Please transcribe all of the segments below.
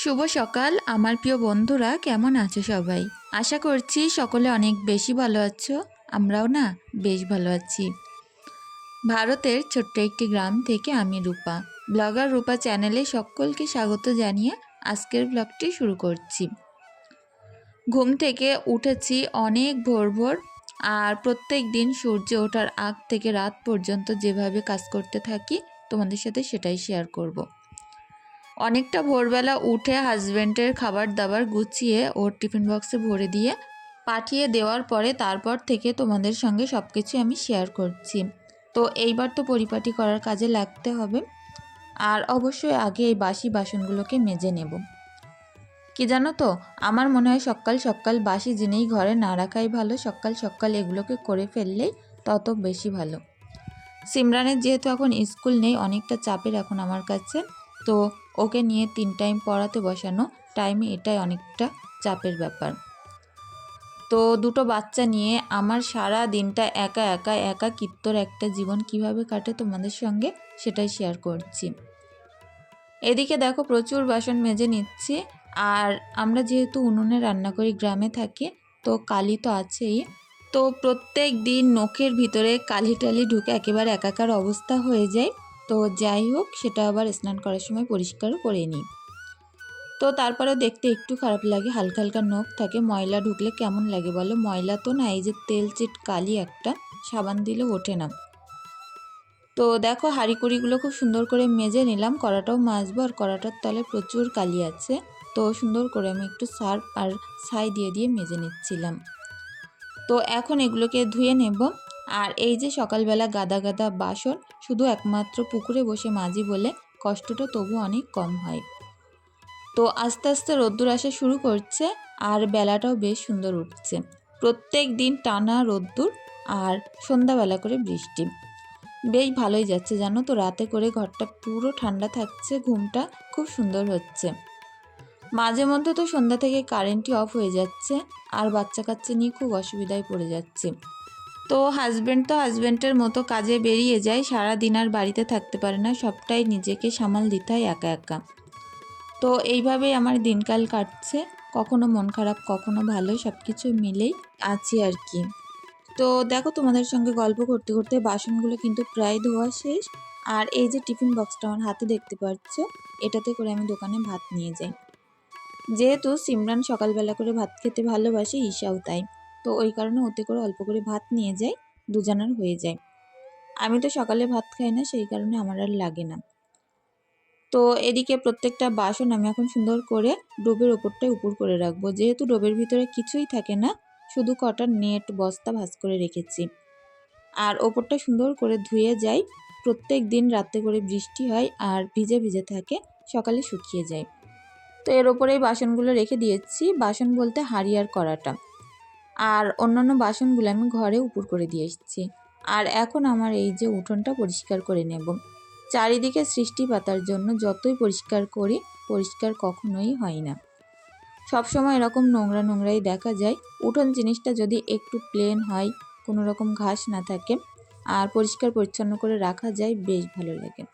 শুভ সকাল, আমার প্রিয় বন্ধুরা, কেমন আছো সবাই? আশা করছি সকলে অনেক বেশি ভালো আছো, আমরাও না বেশ ভালো আছি। ভারতের ছোট্ট একটি গ্রাম থেকে আমি রূপা। ব্লগার রূপা চ্যানেলে সকলকে স্বাগত জানিয়ে আজকের ব্লগটি শুরু করছি। ঘুম থেকে উঠেছি অনেক ভোর ভোর, আর প্রত্যেক দিন সূর্য ওঠার আগ থেকে রাত পর্যন্ত যেভাবে কাজ করতে থাকি, তোমাদের সাথে সেটাই শেয়ার করব। অনেকটা ভোরবেলা উঠে হাজব্যান্ডের খাবার দাবার গুছিয়ে ওর টিফিন বক্সে ভরে দিয়ে পাঠিয়ে দেওয়ার পরে তারপর থেকে তোমাদের সঙ্গে সব কিছু আমি শেয়ার করছি। তো এইবার তো পরিপাটি করার কাজে লাগতে হবে। আর অবশ্যই আগে এই বাসি বাসনগুলোকে মেজে নেব। কি জানো তো, আমার মনে হয় সকাল সকাল বাসি জিনিস ঘরে না রাখাই ভালো, সকাল সকাল এগুলোকে করে ফেললেই তত বেশি ভালো। সিমরানের যেহেতু এখন স্কুল নেই, অনেকটা চাপের এখন আমার কাছে। তো ওকে নিয়ে তিন টাইম পড়াতে বসানো টাইমে এটাই অনেকটা চাপের ব্যাপার। তো দুটো বাচ্চা নিয়ে আমার সারা দিনটা একা একা একা কিত্তর একটা জীবন কীভাবে কাটে তোমাদের সঙ্গে সেটাই শেয়ার করছি। এদিকে দেখো প্রচুর বাসন মেজে নিচ্ছি আর আমরা যেহেতু উনুনে রান্না করি গ্রামে থাকি তো কালি তো আছেই। তো প্রত্যেক দিন নখের ভিতরে কালি টালি ঢুকে একেবারে একাকার অবস্থা হয়ে যায়। তো যাই হোক, সেটা আবার স্নান করার সময় পরিষ্কারও করে নিই। তো তারপরে দেখতে একটু খারাপ লাগে, হালকা হালকা নখ থাকে, ময়লা ঢুকলে কেমন লাগে বলো? ময়লা তো না, এই যে তেল চিট কালি একটা, সাবান দিলে ওঠে না। তো দেখো, হাঁড়িকুড়িগুলো খুব সুন্দর করে মেজে নিলাম, কড়াটাও মাজবো, আর কড়াটার তলে প্রচুর কালি আছে। তো সুন্দর করে আমি একটু সার্ফ আর ছাই দিয়ে দিয়ে মেজে নিচ্ছিলাম। তো এখন এগুলোকে ধুয়ে নেব। আর এই যে সকালবেলা গাদা গাদা বাসন, শুধু একমাত্র পুকুরে বসে মাঝি বলে কষ্টটা তবু অনেক কম হয়। তো আস্তে আস্তে রোদ্দুর আসা শুরু করছে আর বেলাটাও বেশ সুন্দর উঠছে। প্রত্যেক দিন টানা রোদ্দুর আর সন্ধ্যাবেলা করে বৃষ্টি। বেশ ভালোই যাচ্ছে, জানো তো, রাতে করে ঘরটা পুরো ঠান্ডা থাকছে, ঘুমটা খুব সুন্দর হচ্ছে। মাঝে মধ্যে তো সন্ধ্যা থেকে কারেন্টই অফ হয়ে যাচ্ছে আর বাচ্চা কাচ্চা নিয়ে খুব অসুবিধায় পড়ে যাচ্ছে। তো হাজব্যান্ড তো হাজব্যান্ডের মতো কাজে বেরিয়ে যায় সারা দিন আর বাড়িতে থাকতে পারে না, সবটাই নিজেকে সামাল দিতে হয় একা একা। তো এইভাবেই আমার দিনকাল কাটছে, কখনো মন খারাপ, কখনো ভালো সব কিছু মিলেই আছি আর কি। তো দেখো তোমাদের সঙ্গে গল্প করতে করতে বাসনগুলো কিন্তু প্রায় ধোয়া শেষ, আর এই যে টিফিন বক্সটা আমার হাতে দেখতে পাচ্ছ, এটাতে করে আমি দোকানে ভাত নিয়ে যাই। যেহেতু সিমরান সকালবেলা করে ভাত খেতে ভালোবাসে, ঈশাও তাই। তো ওই কারণে ওতে করে অল্প করে ভাত নিয়ে যাই, দুজনের হয়ে যায়। আমি তো সকালে ভাত খাই না, সেই কারণে আমার আর লাগে না। তো এদিকে প্রত্যেকটা বাসন আমি এখন সুন্দর করে ডোবের ওপরটাই উপর করে রাখব। যেহেতু ডোবের ভিতরে কিছুই থাকে না, শুধু কটার নেট, বস্তা ভাজ করে রেখেছি। আর ওপরটা সুন্দর করে ধুয়ে যাই। প্রত্যেক দিন রাতে করে বৃষ্টি হয় আর ভিজে ভিজে থাকে, সকালে শুকিয়ে যায়। তো এর ওপরেই বাসনগুলো রেখে দিয়েছি। বাসন বলতে হাড়ি আর কড়াটা। আর অন্যান্য বাসনগুলো আমি ঘরে উপর করে দিয়ে এসেছি। আর এখন আমার এই যে উঠোনটা পরিষ্কার করে নেব। চারিদিকে সৃষ্টি পাতার জন্য যতই পরিষ্কার করি, পরিষ্কার কখনোই হয় না। সবসময় এরকম নোংরা নোংরাই দেখা যায়। উঠোন জিনিসটা যদি একটু প্লেন হয়, কোনো রকম ঘাস না থাকে, আর পরিষ্কার পরিচ্ছন্ন করে রাখা যায়, বেশ ভালো লাগে।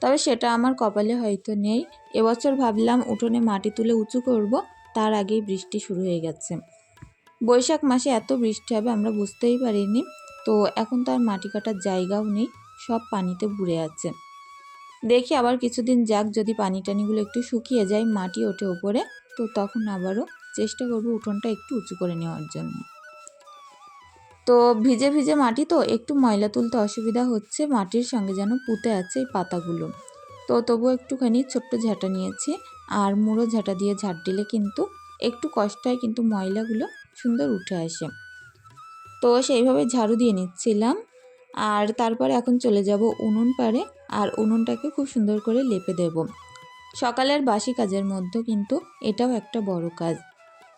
তবে সেটা আমার কপালে হয়তো নেই। এবছর ভাবলাম উঠোনে মাটি তুলে উঁচু করব, তার আগেই বৃষ্টি শুরু হয়ে গেছে। বৈশাখ মাসে এত বৃষ্টি হবে আমরা বুঝতেই পারিনি। তো এখন তো আর মাটি কাটার জায়গাও নেই, সব পানিতে বুড়ে আছে। দেখি আবার কিছুদিন যাক যদি পানি টানিগুলো একটু শুকিয়ে যায় মাটি ওঠে ওপরে তো তখন আবারও চেষ্টা করব উঠোনটা একটু উঁচু করে নেওয়ার জন্য। তো ভিজে ভিজে মাটি তো, একটু ময়লা তুলতে অসুবিধা হচ্ছে, মাটির সঙ্গে যেন পুঁতে আছে এই পাতাগুলো। তো তবুও একটুখানি ছোট্ট ঝাঁটা নিয়েছি, আর মুড়ো ঝাঁটা দিয়ে ঝাঁট দিলে কিন্তু একটু কষ্ট হয় কিন্তু ময়লাগুলো সুন্দর উঠে আসে। তো সেইভাবে ঝাড়ু দিয়ে নিচ্ছিলাম। আর তারপরে এখন চলে যাব উনুন পাড়ে। আর উনুনটাকে খুব সুন্দর করে লেপে দেব। সকালের বাসি কাজের মধ্যে কিন্তু এটাও একটা বড় কাজ।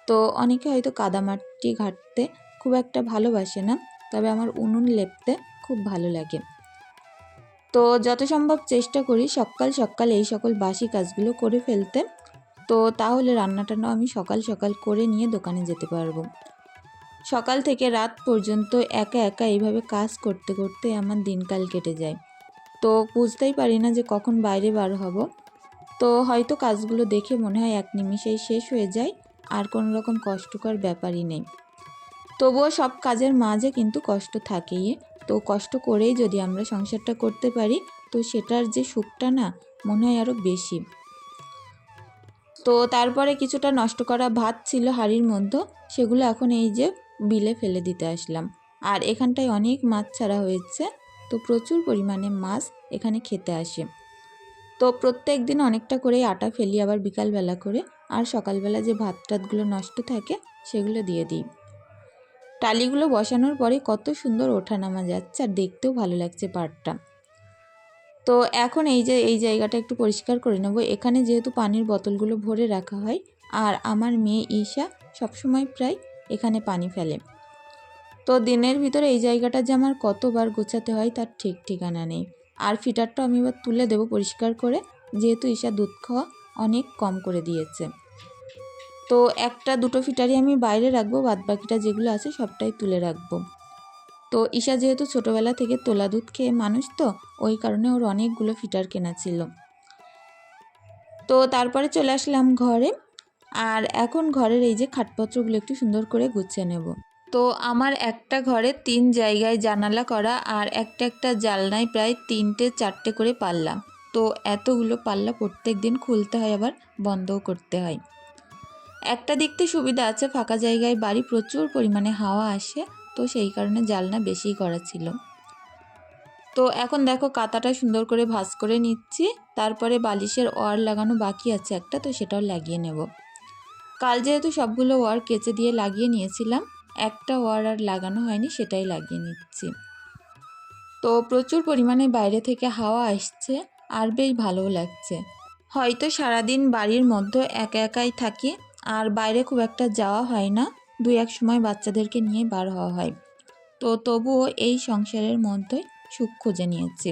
তো অনেকে হয়তো কাদামাটি ঘাটতে খুব একটা ভালোবাসে না, তবে আমার উনুন লেপতে খুব ভালো লাগে। তো যত সম্ভব চেষ্টা করি সকাল সকাল এই সকল বাসি কাজগুলো করে ফেলতে। তো তাহলে রান্নাটাও আমি সকাল সকাল করে নিয়ে দোকানে যেতে পারব। সকাল থেকে রাত পর্যন্ত একা একা এইভাবে কাজ করতে করতে আমার দিনকাল কেটে যায়। তো বুঝতেই পারি না যে কখন বাইরে বার হব। তো হয়তো কাজগুলো দেখে মনে হয় এক নিমিষেই শেষ হয়ে যায়, আর কোনো রকম কষ্টকর ব্যাপারই নেই। তবুও সব কাজের মাঝে কিন্তু কষ্ট থাকেই। তো কষ্ট করেই যদি আমরা সংসারটা করতে পারি, তো সেটার যে সুখটা না, মনে হয় আরও বেশি। তো তারপরে কিছুটা নষ্ট করা ভাত ছিল হাঁড়ির মধ্যে, সেগুলো এখন এই যে বিলে ফেলে দিতে আসলাম। আর এখানটায় অনেক মাছ ছাড়া হয়েছে, তো প্রচুর পরিমাণে মাছ এখানে খেতে আসে। তো প্রত্যেক দিন অনেকটা করে আটা ফেলি আবার বিকালবেলা করে, আর সকালবেলা যে ভাত টাতগুলো নষ্ট থাকে সেগুলো দিয়ে দিই। টালিগুলো বসানোর পরে কত সুন্দর ওঠানামা যাচ্ছে আর দেখতেও ভালো লাগছে পাটটা তো এখন এই যে, এই জায়গাটা একটু পরিষ্কার করে নেব। এখানে যেহেতু পানির বোতলগুলো ভরে রাখা হয়, আর আমার মেয়ে ঈশা সবসময় প্রায় এখানে পানি ফেলে। তো দিনের ভিতরে এই জায়গাটা যে আমার কতবার গোছাতে হয়, তার ঠিক ঠিকানা নেই। আর ফিটারটা আমি এবার তুলে দেবো পরিষ্কার করে, যেহেতু ঈশা দুধ খাওয়া অনেক কম করে দিয়েছে। তো একটা দুটো ফিটারই আমি বাইরে রাখব বাদ বাকিটা যেগুলো আছে সবটাই তুলে রাখব। তো ঈশা যেহেতু ছোটোবেলা থেকে তোলা দুধ খেয়ে মানুষ তো, ওই কারণে ওর অনেকগুলো ফিটার কেনা ছিল। তো তারপরে চলে আসলাম ঘরে। আর এখন ঘরের এই যে খাটপত্রগুলো একটু সুন্দর করে গুছিয়ে নেব। তো আমার একটা ঘরে তিন জায়গায় জানালা করা আর একটা একটা জালনায় প্রায় তিনটে চারটে করে পাল্লা। তো এতগুলো পাল্লা প্রত্যেক দিন খুলতে হয় আবার বন্ধও করতে হয়। একটা দিকতে সুবিধা আছে, ফাঁকা জায়গায় বাড়ি প্রচুর পরিমাণে হাওয়া আসে। তো সেই কারণে জালনা বেশি করা ছিল। তো এখন দেখো কাতাটা সুন্দর করে ভাঁজ করে নিচ্ছি, তারপরে বালিশের ওয়ার লাগানো বাকি আছে একটা, তো সেটাও লাগিয়ে নেব। কাল যেহেতু সবগুলো ওয়ার কেচে দিয়ে লাগিয়ে নিয়েছিলাম, একটা ওয়ার আর লাগানো হয়নি, সেটাই লাগিয়ে নিচ্ছি। তো প্রচুর পরিমাণে বাইরে থেকে হাওয়া আসছে, আর বেশ ভালোও লাগছে। হয়তো সারাদিন বাড়ির মধ্যে একা একাই থাকি, আর বাইরে খুব একটা যাওয়া হয় না। দুই এক সময় বাচ্চাদেরকে নিয়ে বার হওয়া হয়। তো তবুও এই সংসারের মধ্যে সুখ খুঁজে নিয়েছি।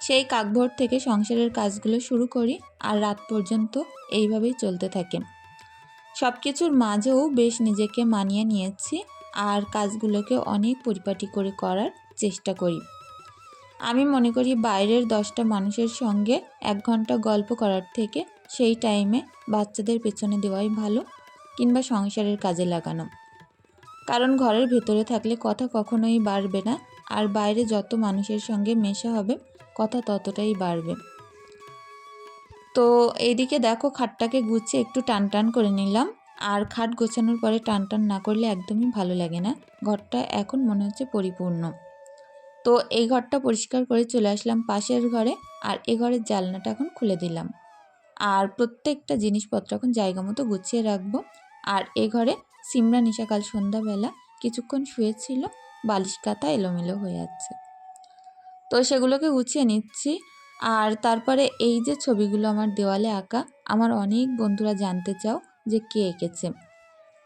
সেই কাকভোর থেকে সংসারের কাজগুলো শুরু করি আর রাত পর্যন্ত এইভাবেই চলতে থাকে। সব কিছুর মাঝেও বেশ নিজেকে মানিয়ে নিয়েছি আর কাজগুলোকে অনেক পরিপাটি করে করার চেষ্টা করি। আমি মনে করি বাইরের দশটা মানুষের সঙ্গে এক ঘণ্টা গল্প করার থেকে সেই টাইমে বাচ্চাদের পেছনে দেওয়াই ভালো কিংবা সংসারের কাজে লাগানো। কারণ ঘরের ভেতরে থাকলে কথা কখনোই বাড়বে না, আর বাইরে যত মানুষের সঙ্গে মেশা হবে, কথা ততটাই বাড়বে। তো এইদিকে দেখো খাটটাকে গুছিয়ে একটু টান টান করে নিলাম, আর খাট গোছানোর পরে টান টান না করলে একদমই ভালো লাগে না। ঘরটা এখন মনে হচ্ছে পরিপূর্ণ। তো এই ঘরটা পরিষ্কার করে চলে আসলাম পাশের ঘরে, আর এ ঘরের জালনাটা এখন খুলে দিলাম। আর প্রত্যেকটা জিনিসপত্র এখন জায়গা মতো গুছিয়ে রাখব আর এ ঘরে সিমরা নিশাকাল সন্ধ্যাবেলা কিছুক্ষণ শুয়েছিল, বালিশ কাতা এলোমেলো হয়ে আছে। তো সেগুলোকে গুছিয়ে নিচ্ছি। আর তারপরে এই যে ছবিগুলো আমার দেওয়ালে আঁকা, আমার অনেক বন্ধুরা জানতে চাও যে কে এঁকেছে।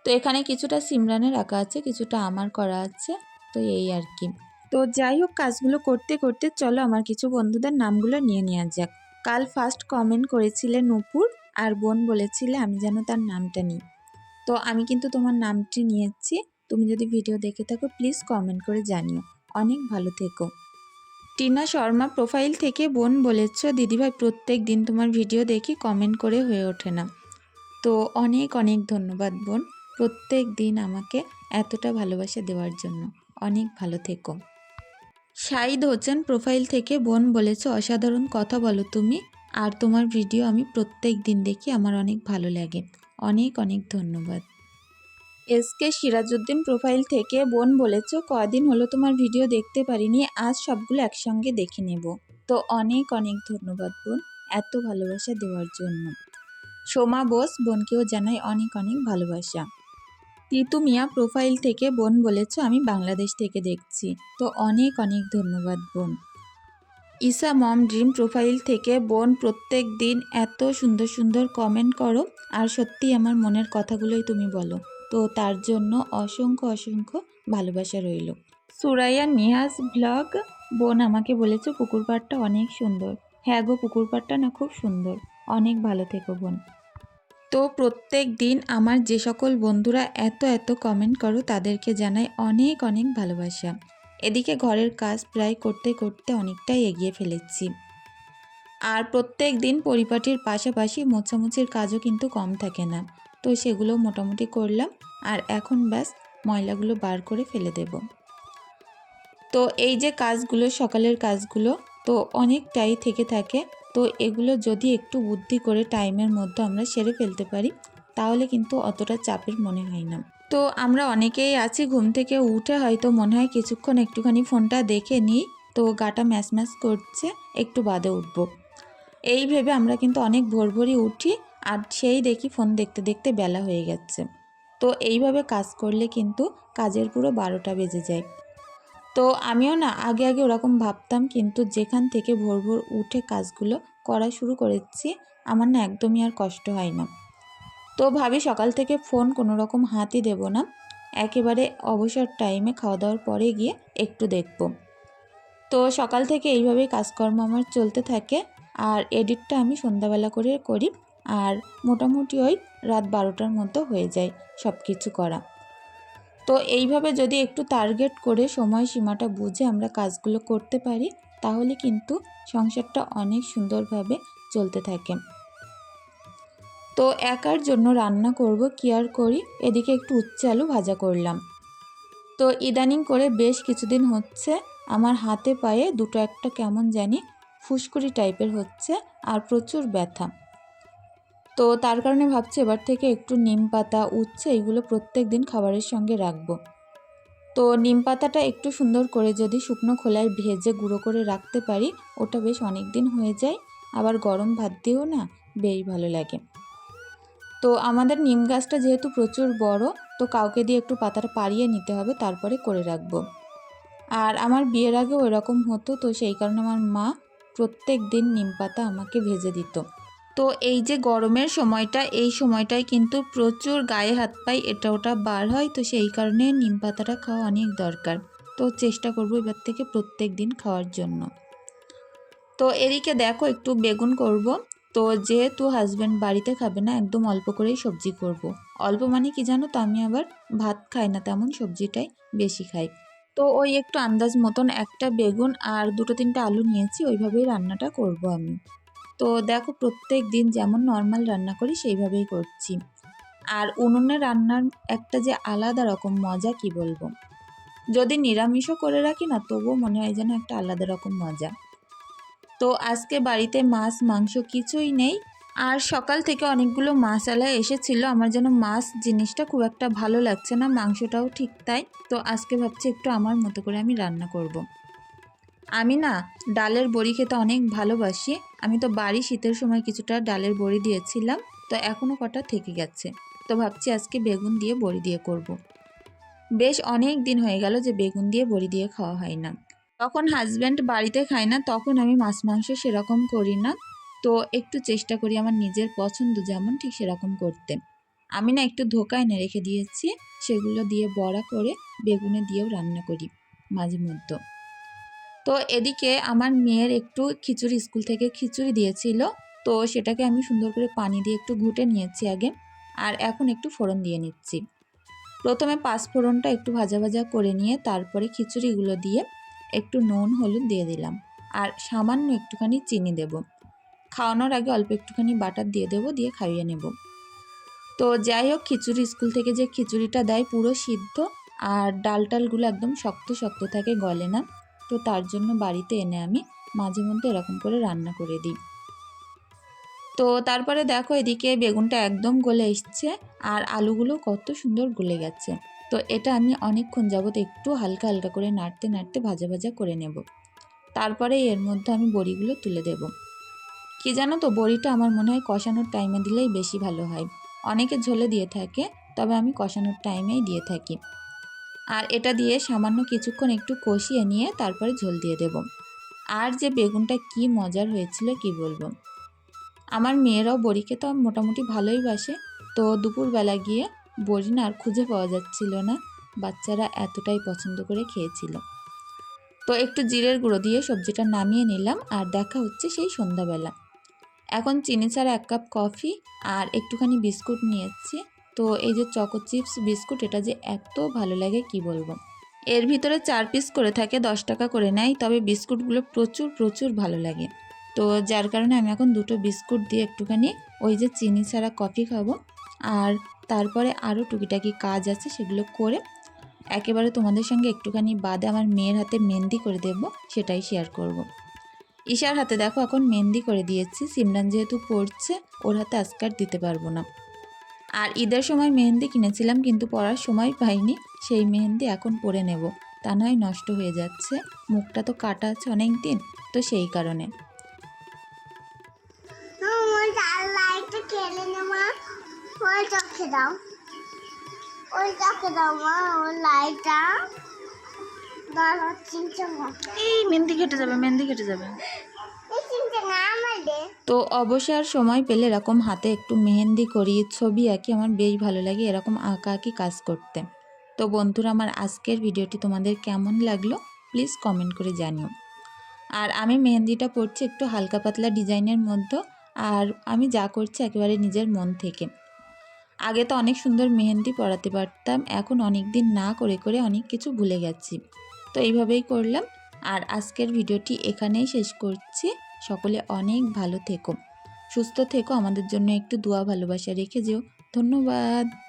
তো এখানে কিছুটা সিমরানের আঁকা আছে, কিছুটা আমার করা আছে, তো এই আর কি। তো যাই হোক, কাজগুলো করতে করতে চলো আমার কিছু বন্ধুদের নামগুলো নিয়ে নেওয়া যাক। কাল ফার্স্ট কমেন্ট করেছিলে নূপুর, আর বোন বলেছিলে আমি যেন তার নামটা নিই। তো আমি কিন্তু তোমার নামটি নিয়েছি। তুমি যদি ভিডিও দেখে থাকো প্লিজ কমেন্ট করে জানিও। অনেক ভালো থেকো। টিনা শর্মা প্রোফাইল থেকে বোন বলেছ, দিদিভাই, প্রত্যেক দিন তোমার ভিডিও দেখি কমেন্ট করে হয়ে ওঠে না। তো অনেক অনেক ধন্যবাদ বোন। প্রত্যেক দিন আমাকে এতটা ভালোবাসা দেওয়ার জন্য। অনেক ভালো থেকো। শাহিদ হোসেন প্রোফাইল থেকে বোন বলেছ, অসাধারণ কথা বলো তুমি, আর তোমার ভিডিও আমি প্রত্যেক দিন দেখি, আমার অনেক ভালো লাগে। অনেক অনেক ধন্যবাদ। এসকে সিরাজউদ্দিন প্রোফাইল থেকে বোন বলেছ কদিন হলো তোমার ভিডিও দেখতে পারিনি, আজ সবগুলো একসঙ্গে দেখে নেব। তো অনেক অনেক ধন্যবাদ বোন, এত ভালোবাসা দেওয়ার জন্য। সোমা বোস, বোনকেও জানাই অনেক অনেক ভালোবাসা। তিতু মিয়া প্রোফাইল থেকে বোন বলেছ, আমি বাংলাদেশ থেকে দেখছি। তো অনেক অনেক ধন্যবাদ বোন। ইসা মম ড্রিম প্রোফাইল থেকে বোন প্রত্যেক দিন এত সুন্দর সুন্দর কমেন্ট করো, আর সত্যি আমার মনের কথাগুলোই তুমি বলো। তো তার জন্য অসংখ্য অসংখ্য ভালোবাসা রইল। সুরাইয়া নিহাজ ব্লগ, বোন আমাকে বলেছে পুকুর পাড়টা অনেক সুন্দর। হ্যাঁ গো, পুকুর পাড়টা না খুব সুন্দর। অনেক ভালো থেকো বোন। তো প্রত্যেক দিন আমার যে সকল বন্ধুরা এত এত কমেন্ট করো, তাদেরকে জানাই অনেক অনেক ভালোবাসা। এদিকে ঘরের কাজ প্রায় করতে করতে অনেকটাই এগিয়ে ফেলেছি। আর প্রত্যেক দিন পরিপাটির পাশাপাশি মোছামুছির কাজও কিন্তু কম থাকে না। তো সেগুলো মোটামুটি করলাম আর এখন ব্যাস ময়লাগুলো বার করে ফেলে দেব। তো এই যে কাজগুলো, সকালের কাজগুলো তো অনেকটাই থেকে থাকে। তো এগুলো যদি একটু বুদ্ধি করে টাইমের মধ্যে আমরা সেরে ফেলতে পারি, তাহলে কিন্তু অতটা চাপের মনে হয় না। তো আমরা অনেকেই আছি, ঘুম থেকে উঠে হয়তো মনে হয় কিছুক্ষণ একটুখানি ফোনটা দেখে নিই। তো গাটা ম্যাচ ম্যাচ করছে, একটু বাদে উঠবো। এই ভেবে আমরা কিন্তু অনেক ভোর ভোরই উঠি, আর সেই দেখি ফোন দেখতে দেখতে বেলা হয়ে গেছে। তো এইভাবে কাজ করলে কিন্তু কাজের পুরো বারোটা বেজে যায়। তো আমিও না, আগে আগে ওরকম ভাবতাম, কিন্তু যেখান থেকে ভোর ভোর উঠে কাজগুলো করা শুরু করেছি, আমার না একদমই আর কষ্ট হয় না। তো ভাবি সকাল থেকে ফোন কোনো রকম হাতই দেব না। একেবারে অবসর টাইমে খাওয়া দাওয়ার পরে গিয়ে একটু দেখব। তো সকাল থেকে এইভাবেই কাজকর্ম আমার চলতে থাকে আর এডিটটা আমি সন্ধ্যাবেলা করে করি আর মোটামুটি ওই রাত বারোটার মধ্যে হয়ে যায় সব কিছু করা। তো এইভাবে যদি একটু টার্গেট করে সময় সীমাটা বুঝে আমরা কাজগুলো করতে পারি, তাহলে কিন্তু সংসারটা অনেক সুন্দরভাবে চলতে থাকে। তো একার জন্য রান্না করব, কি আর করি? এদিকে একটু উচ্ছে আলু ভাজা করলাম। তো ইদানিং করে বেশ কিছুদিন হচ্ছে, আমার হাতে পায়ে দুটো একটা কেমন জানি ফুসকুড়ি টাইপের হচ্ছে আর প্রচুর ব্যথা। তো তার কারণে ভাবছি এবার থেকে একটু নিম পাতা, উচ্ছে এগুলো প্রত্যেক দিন খাবারের সঙ্গে রাখব। তো নিম পাতাটা একটু সুন্দর করে যদি শুকনো খোলায় ভেজে গুঁড়ো করে রাখতে পারি, ওটা বেশ অনেক দিন হয়ে যায়, আবার গরম ভাত দিয়েও না বেশ ভালো লাগে। তো আমাদের নিম গাছটা যেহেতু প্রচুর বড়, তো কাউকে দিয়ে একটু পাতাটা পাড়িয়ে নিতে হবে, তারপরে করে রাখব। আর আমার বিয়ের আগেও এরকম হতো, তো সেই কারণে আমার মা প্রত্যেক দিন নিম পাতা আমাকে ভেজে দিত। তো এই যে গরমের সময়টা, এই সময়টায় কিন্তু প্রচুর গায়ে হাত পাই এটা ওটা বার হয়, তো সেই কারণে নিম পাতাটা খাওয়া অনেক দরকার। তো চেষ্টা করব এবার থেকে প্রত্যেক দিন খাওয়ার জন্য। তো এদিকে দেখো, একটু বেগুন করব। তো যেহেতু হাজব্যান্ড বাড়িতে খাবে না, একদম অল্প করেই সবজি করব। অল্প মানে কি জানো তো, আমি আবার ভাত খাই না তেমন, সবজিটাই বেশি খাই। তো ওই একটু আন্দাজ মতন একটা বেগুন আর দুটো তিনটে আলু নিয়েছি, ওইভাবেই রান্নাটা করব আমি। তো দেখো প্রত্যেক দিন যেমন নর্মাল রান্না করি, সেইভাবেই করছি। আর উনুনে রান্নার একটা যে আলাদা রকম মজা কি বলব? যদি নিরামিষও করে রাখি না, তবুও মনে হয় যেন একটা আলাদা রকম মজা। তো আজকে বাড়িতে মাছ, মাংস কিছুই নেই। আর সকাল থেকে অনেকগুলো মাছালা এসেছিল। আমার যেন মাছ জিনিসটা খুব একটা ভালো লাগছে না, মাংসটাও ঠিক তাই। তো আজকে ভাবছি একটু আমার মতো করে আমি রান্না করব। আমি না ডালের বড়ি খেতে অনেক ভালোবাসি। আমি তো বাড়ি শীতের সময় কিছুটা ডালের বড়ি দিয়েছিলাম, তো এখনও কটা থেকে গেছে। তো ভাবছি আজকে বেগুন দিয়ে বড়ি দিয়ে করব। বেশ অনেক দিন হয়ে গেল যে বেগুন দিয়ে বড়ি দিয়ে খাওয়া হয় না। তখন হাজব্যান্ড বাড়িতে খায় না, তখন আমি মাছ মাংস সেরকম করি না। তো একটু চেষ্টা করি আমার নিজের পছন্দ যেমন ঠিক সেরকম করতে। আমি না একটু ধোকা এনে রেখে দিয়েছি, সেগুলো দিয়ে বড়া করে বেগুনে দিয়েও রান্না করি মাঝে মধ্যে। তো এদিকে আমার মেয়ের একটু খিচুড়ি, স্কুল থেকে খিচুড়ি দিয়েছিল, তো সেটাকে আমি সুন্দর করে পানি দিয়ে একটু ঘুটে নিয়েছি আগে, আর এখন একটু ফোড়ন দিয়ে নিচ্ছি। প্রথমে পাঁচ ফোড়নটা একটু ভাজা ভাজা করে নিয়ে তারপরে খিচুড়িগুলো দিয়ে একটু নুন, হলুদ দিয়ে দিলাম। আর সামান্য একটুখানি চিনি দেব। খাওয়ানোর আগে অল্প একটুখানি বাটার দিয়ে দেবো, দিয়ে খাইয়ে নেব। তো যাই হোক, খিচুড়ি স্কুল থেকে যে খিচুড়িটা দেয় পুরো সিদ্ধ, আর ডাল টালগুলো একদম শক্ত শক্ত থাকে, গলে না। তো তার জন্য বাড়িতে এনে আমি মাঝে মধ্যে এরকম করে রান্না করে দিই। তো তারপরে দেখো, এদিকে বেগুনটা একদম গলে এসছে, আর আলুগুলো কত সুন্দর গলে গেছে। তো এটা আমি অনেকক্ষণ যাবৎ একটু হালকা হালকা করে নাড়তে নাড়তে ভাজা ভাজা করে নেব। তারপরে এর মধ্যে আমি বড়িগুলো তুলে দেব। কি জানো তো, বড়িটা আমার মনে হয় কষানোর টাইমে দিলেই বেশি ভালো হয়। অনেকে ঝোলে দিয়ে থাকে, তবে আমি কষানোর টাইমেই দিয়ে থাকি। আর এটা দিয়ে সামান্য কিছুক্ষণ একটু কষিয়ে নিয়ে তারপরে ঝোল দিয়ে দেব। আর যে বেগুনটা কি মজার হয়েছিল কি বলব? আমার মেয়েরাও বড়ি খেতে মোটামুটি ভালোই বাসে। তো দুপুরবেলা গিয়ে বড়ি না আর খুঁজে পাওয়া যাচ্ছিল না। বাচ্চারা এতটাই পছন্দ করে খেয়েছিল। তো একটু জিরের গুঁড়ো দিয়ে সবজিটা নামিয়ে নিলাম আর দেখা হচ্ছে সেই সন্ধ্যাবেলা। এখন চিনি ছাড়া এক কাপ কফি আর একটুখানি বিস্কুট নিয়েছি। তো এই যে চকো চিপস, বিস্কুট, এটা যে এত ভালো লাগে কি বলব? এর ভিতরে চার পিস করে থাকে, দশ টাকা করে নেয়, তবে বিস্কুটগুলো প্রচুর প্রচুর ভালো লাগে। তো যার কারণে আমি এখন দুটো বিস্কুট দিয়ে একটুখানি ওই যে চিনি ছাড়া কফি খাব। আর তারপরে আরও টুকিটাকি কাজ আছে সেগুলো করে একেবারে তোমাদের সঙ্গে একটুখানি বাদে আমার মেয়ের হাতে মেহেন্দি করে দেব, সেটাই শেয়ার করব। ঈশার হাতে দেখো এখন মেহেন্দি করে দিয়েছি, সিমরান যেহেতু পড়ছে, ওর হাতে আজকার দিতে পারব না। আর ঈদের সময় মেহেন্দি কিনেছিলাম কিন্তু পরার সময় পাইনি, সেই মেহেন্দি এখন পরে নেব। তা নয় নষ্ট হয়ে যাচ্ছে, মুখটা তো কাটা আছে অনেক দিন তো সেই কারণে। ওই চোখে দাও ওই চোখে দাও মা ওই লাইটটা এই মেহেন্দি কেটে যাবে মেহেন্দি কেটে যাবে। তো অবসর সময় পেলে এরকম হাতে একটু মেহেন্দি করি ছবি আঁকি আমার বেশ ভালো লাগে এরকম আঁকা আঁকি কাজ করতে। তো বন্ধুরা আমার আজকের ভিডিওটি তোমাদের কেমন লাগল প্লিজ কমেন্ট করে জানিও। আর আমি মেহেন্দিটা পড়ছি একটু হালকা পাতলা ডিজাইনের মধ্যে আর আমি যা করছি একেবারে নিজের মন থেকে। আগে তো অনেক সুন্দর মেহেন্দি পড়াতে পারতাম, এখন অনেক দিন না করে করে অনেক কিছু ভুলে গেছি। তো এইভাবেই করলাম। আর আজকের ভিডিওটি এখানেই শেষ করছি। সকলে অনেক ভালো থেকো। সুস্থ থেকো। আমাদের জন্য একটু দোয়া ভালোবাসা রেখে যেও। ধন্যবাদ।